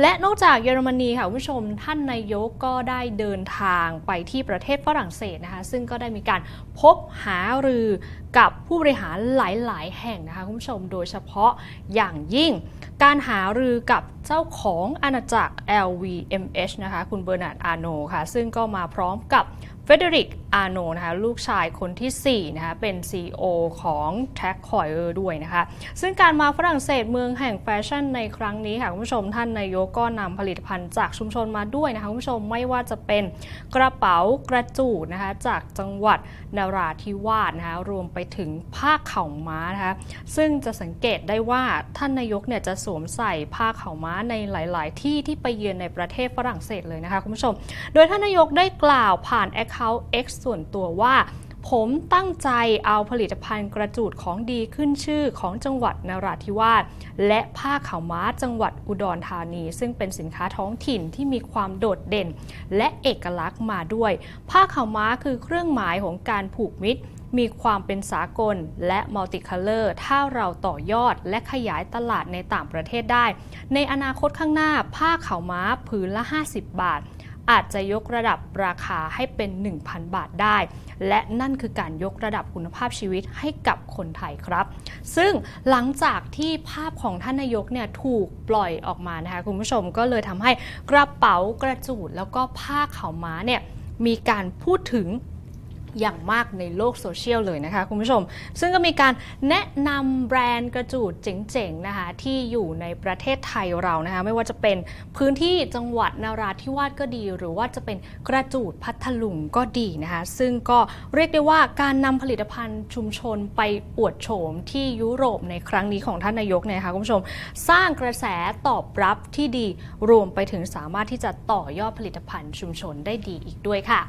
และนอกจากเยอรมนีค่ะคุณผู้ชมท่านนายกก็ได้เดินทางไปที่ประเทศฝรั่งเศสนะคะ ซึ่งก็ได้มีการพบหารือกับผู้บริหารหลาย ๆ แห่งนะคะคุณผู้ชมโดยเฉพาะอย่างยิ่ง การหารือกับเจ้าของอาณาจักร LVMH นะคะ คุณเบอร์นาร์ดอาโนค่ะ ซึ่งก็มาพร้อมกับ เฟเดริก อาโนนะคะลูกชายคนที่ 4 นะคะเป็น CEO ของ t a g h e u e r ด้วยนะคะ ซึ่งการมาฝรั่งเศสเมืองแห่งแฟชั่นในครั้งนี้ค่ะคุณผู้ชมท่านนายกก็นำผลิตภัณฑ์จากชุมชนมาด้วยนะคะคุณผู้ชมไม่ว่าจะเป็นกระเป๋ากระจูดนะคะจากจังหวัดนราธิวาสนะคะรวมไปถึงผ้าเข่าม้านะคะซึ่งจะสังเกตได้ว่าท่านนายกเนี่ยจะสวมใส่ผ้าเข่าม้าในหลาย ๆ ที่ที่ไปเยือนในประเทศฝรั่งเศสเลยนะคะคุณผู้ชม โดยท่านนายกได้กล่าวผ่านแอ Account X ส่วนตัวว่า ผมตั้งใจเอาผลิตภัณฑ์กระจูดของดีขึ้นชื่อของจังหวัดนราธิวาสและผ้าขาวม้าจังหวัดอุดรธานี ซึ่งเป็นสินค้าท้องถิ่นที่มีความโดดเด่น และเอกลักษณ์มาด้วย ผ้าขาวม้าคือเครื่องหมายของการผูกมิตรมีความเป็นสากลและมัลติคัลเลอร์ถ้าเราต่อยอดและขยายตลาดในต่างประเทศได้ ในอนาคตข้างหน้าผ้าขาวม้าผืนละ 50 บาท อาจจะยกระดับราคาให้เป็น 1,000 บาทได้ และนั่นคือการยกระดับคุณภาพชีวิตให้กับคนไทยครับ ซึ่งหลังจากที่ภาพของท่านนายกเนี่ยถูกปล่อยออกมานะคะคุณผู้ชมก็เลยทำให้กระเป๋ากระจูดแล้วก็ผ้าขาวม้าเนี่ยมีการพูดถึง อย่างมากในโลกโซเชียลเลยนะคะคุณผู้ชม ซึ่งก็มีการแนะนำแบรนด์กระจูดเจ๋งๆนะคะที่อยู่ในประเทศไทยเรานะคะไม่ว่าจะเป็นพื้นที่จังหวัดนาราธิวาสก็ดี หรือว่าจะเป็นกระจูดพัทลุงก็ดีนะคะซึ่งก็เรียกได้ว่าการนำผลิตภัณฑ์ชุมชนไปอวดโฉมที่ยุโรปในครั้งนี้ของท่านนายกเนี่ยนะคะคุณผู้ชม สร้างกระแสตอบรับที่ดีรวมไปถึงสามารถที่จะต่อยอดผลิตภัณฑ์ชุมชนได้ดีอีกด้วยค่ะ